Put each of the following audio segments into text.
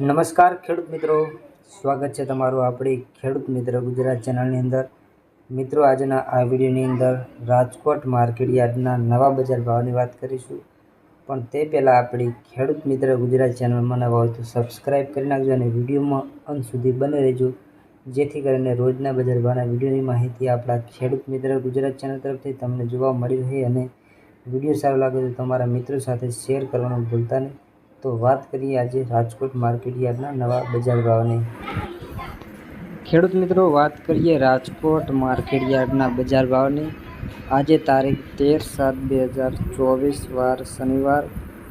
નમસ્કાર ખેડૂત મિત્રો. સ્વાગત છે તમારું આપણી ખેડૂત મિત્ર ગુજરાત ચેનલની અંદર. મિત્રો, આજના આ વિડીયોની અંદર રાજકોટ માર્કેટ યાર્ડના નવા બજાર ભાવની વાત કરીશું. પણ તે પહેલાં આપણી ખેડૂત મિત્ર ગુજરાત ચેનલમાં નવા હોય તો સબસ્ક્રાઈબ કરી નાખજો અને વિડીયોમાં અંત સુધી બને રહેજો. જેથી કરીને રોજના બજાર ભાવના વિડીયોની માહિતી આપણા ખેડૂત મિત્ર ગુજરાત ચેનલ તરફથી તમને જોવા મળી રહે અને વીડિયો સારો લાગે તો તમારા મિત્રો સાથે શેર કરવાનું ભૂલતા નહીં. તો વાત કરીએ આજે રાજકોટ માર્કેટ યાર્ડના નવા બજાર ભાવની ખેડૂત મિત્રો વાત કરીએ રાજકોટ માર્કેટ યાર્ડના બજાર ભાવની આજે તારીખ તેર સાત બે હજાર ચોવીસ વાર શનિવાર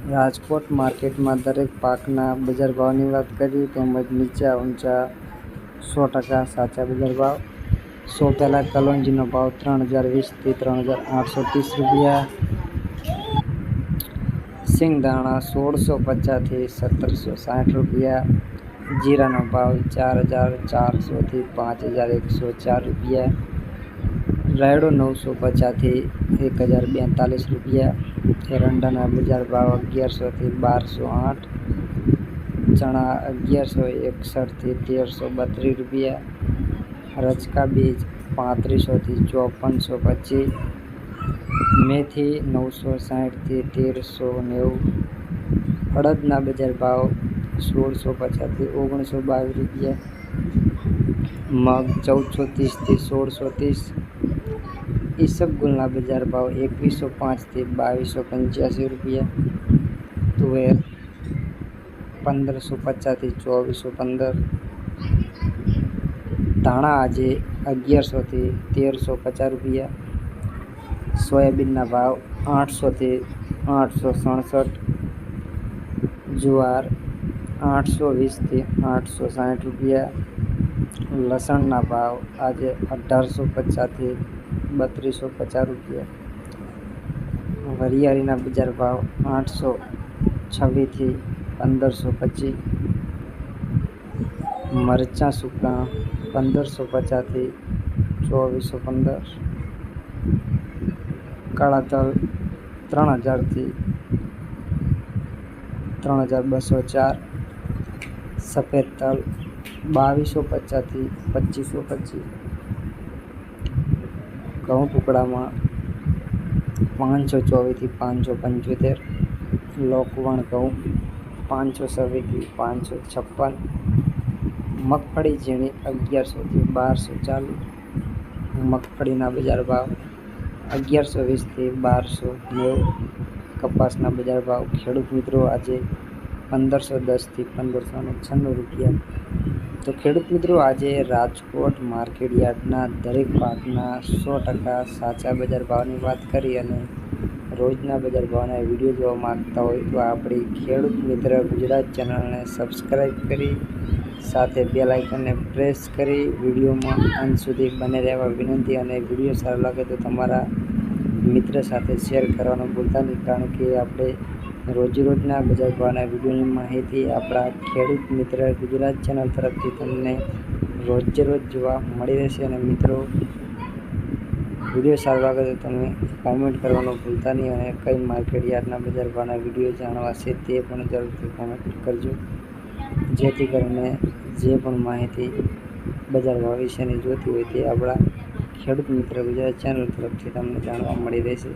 રાજકોટ માર્કેટમાં દરેક પાકના બજાર ભાવની વાત કરીએ તેમજ નીચા ઊંચા સો ટકા સાચા બજાર ભાવ સો પહેલાં કલોંજીનો ભાવ ત્રણ હજાર વીસથી ત્રણ હજાર આઠસો ત્રીસ રૂપિયા સિંગદાણા સોળસો પચાસથી સત્તરસો સાઠ રૂપિયા, જીરાનો ભાવ ચાર હજાર ચારસોથી પાંચ હજાર એકસો ચાર રૂપિયા, રાયડો નવસો પચાસથી એક હજાર બેતાલીસ રૂપિયા, એરંડાના બજાર ભાવ અગિયારસોથી બારસો આઠ, ચણા અગિયારસો એકસઠથી તેરસો બત્રીસ રૂપિયા રચકા બીજ પાંત્રીસોથી ચોપનસો પચીસ મેથી નવસો સાઠથી તેરસો નેવું અડદના બજાર ભાવ સોળસો પચાસથી ઓગણીસો બાવીસ રૂપિયા. મગ ચૌદસો ત્રીસથી સોળસો ત્રીસ. ઈસબગુલના બજાર ભાવ એકવીસો પાંચથી બાવીસો પંચ્યાસી રૂપિયા. તુવેર પંદરસો પચાસથી ચોવીસો પંદર. ધાણા આજે અગિયારસોથી તેરસો પચાસ રૂપિયા. સોયાબીનના ભાવ આઠસોથી આઠસો સડસઠ જુવાર આઠસો વીસથી આઠસો સાઠ રૂપિયા, લસણના ભાવ આજે અઢારસો પચાસથી બત્રીસો પચાસ રૂપિયા, વરિયાળીના બજાર ભાવ આઠસો છવ્વીસથી પંદરસો પચીસ મરચાં સૂકા પંદરસો પચાસથી ચોવીસો પંદર કાળા તલ ત્રણ હજારથી ત્રણ હજાર બસો ચાર. સફેદ તલ બાવીસો પચાસથી પચીસો પચીસ. ઘઉં ટુકડામાં પાંચસો ચોવીસથી પાંચસો પંચોતેર. લોકવણ ઘઉં પાંચસો છવ્વીસથી પાંચસો છપ્પન. મગફળી ઝીણી અગિયારસોથી બારસો ચાલીસ. મગફળીના બજાર ભાવ અગિયારસો, વીસથી બારસો, નેવું કપાસના બજાર ભાવ. ખેડૂત મિત્રો, આજે પંદરસો, દસથી પંદરસો ને છન્નું રૂપિયા. તો ખેડૂત મિત્રો, આજે રાજકોટ માર્કેટ યાર્ડના દરેક પાકના સો ટકા સાચા બજાર ભાવની વાત કરી અને રોજના બજાર ભાવના વીડિયો જોવા માગતા હોય તો આપણી ખેડૂત મિત્ર ગુજરાત ચેનલને સબસ્ક્રાઈબ કરી, સાથે બે લાઇકનને પ્રેસ કરી, વિડીયોમાં અંત સુધી બને રહેવા વિનંતી અને વીડિયો સારો લાગે તો તમારા મિત્ર સાથે શેર કરવાનું ભૂલતા નહીં, કારણ કે આપણે રોજરોજના બજાર ભાવના વિડીયોની માહિતી આપણા ખેડૂત મિત્ર ગુજરાત ચેનલ તરફથી તમને રોજે રોજ જોવા મળી રહેશે અને મિત્રો વીડિયો સારો લાગે તો તમે કોમેન્ટ કરવાનું ભૂલતા નહીં અને કઈ માર્કેટ યાર્ડના બજાર ભાવના વીડિયો જાણવા છે તે પણ જરૂરથી કોમેન્ટ કરજો. જેથી કરીને જે પણ માહિતી બજાર ભાવ વિશેની જોતી હોય તે આપણા ખેડૂત મિત્ર ગુજરાત ચેનલ તરફથી તમને જાણવા મળી રહેશે.